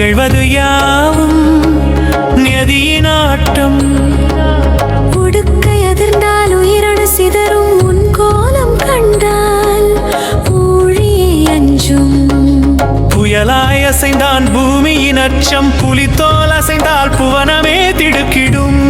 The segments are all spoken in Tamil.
நிகழ்வது யாவும் நதியின் ஆட்டம். உடுக்கை அதிர்ந்தால் உயிரணு சிதறும் உன் கோலம் கண்டால் ஊழியை அஞ்சும். புயலாய் அசைந்தான் பூமியின் அச்சம் புலித்தோல் அசைந்தால் புவனமே திடுக்கிடும்.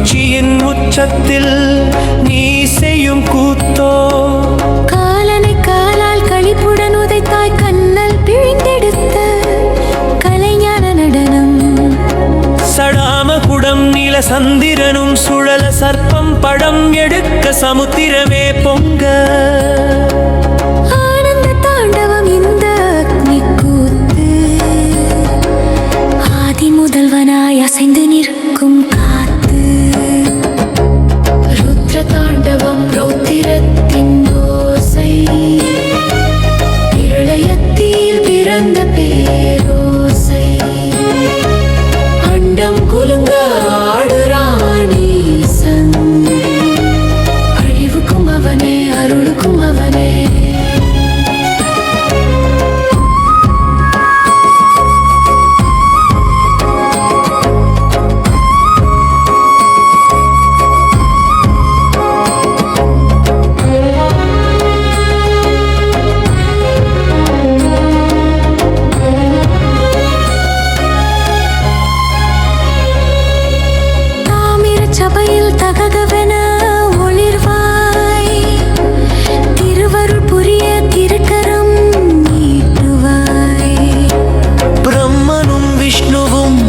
மகிழ்ச்சியின் உச்சத்தில் நீ செய்யும் கூத்தோ? காலனை காலால் களிப்புடன் உதைத்தாய் கண்ணல் பிழிந்தெடுத்த கலைஞான நடனம். சடாம குடம் நீல சந்திரனும் சுழல சர்ப்பம் படம் எடுக்க சமுத்திரமே பொங்க. சபையில் தகதவென ஒளிர்வாய். திருவருள் புரிய திருக்கரம் நீட்டுவாய். பிரம்மனும் விஷ்ணுவும்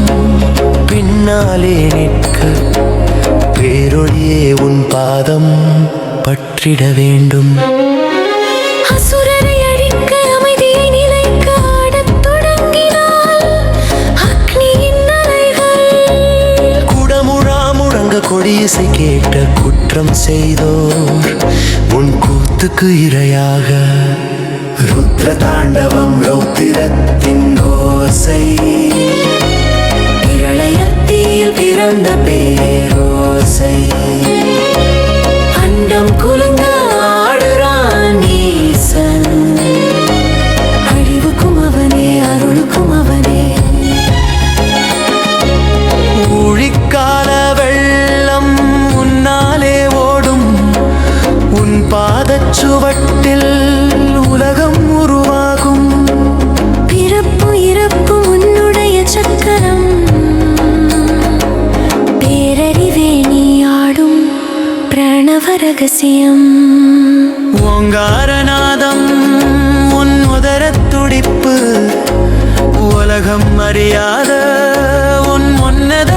பின்னாலே நிற்க பேரொழியே உன் பாதம் பற்றிட வேண்டும். குற்றம் செய்தோர். உன் கூத்துக்கு இரையாக ருத்ர தாண்டவம் ரௌத்திரத்தின் ஓசை. பிரளயத்தில் பிறந்த பேரோசை. ஓங்காரநாதம் உன் உதர துடிப்பு. உலகம் அறியாத உன் உன்னத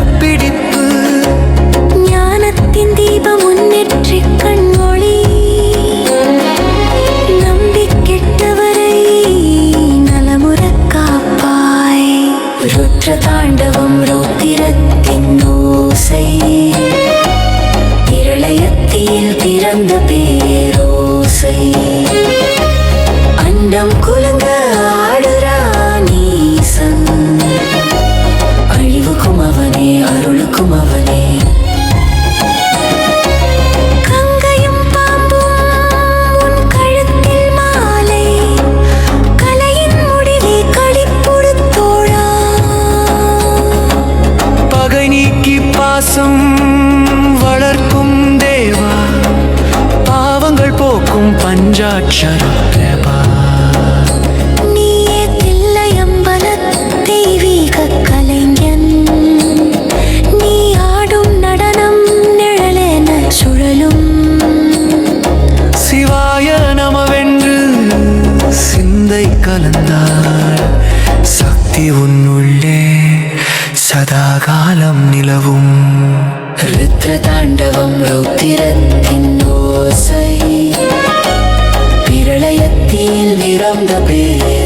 பாவங்கள் பஞ்சாட்சர பிரபா நீயே தில்லையம்பல தெய்வீக கலைஞன் நீ ஆடும் நடனம் நிழலென சுழலும் சிவாய நமவென்று சிந்தை சக்தி உன்னுள்ளே சதாகாலம் நிலவும். ருத்ர தாண்டவம் ரௌத்திரத்தின் ஓசை I'm the beat.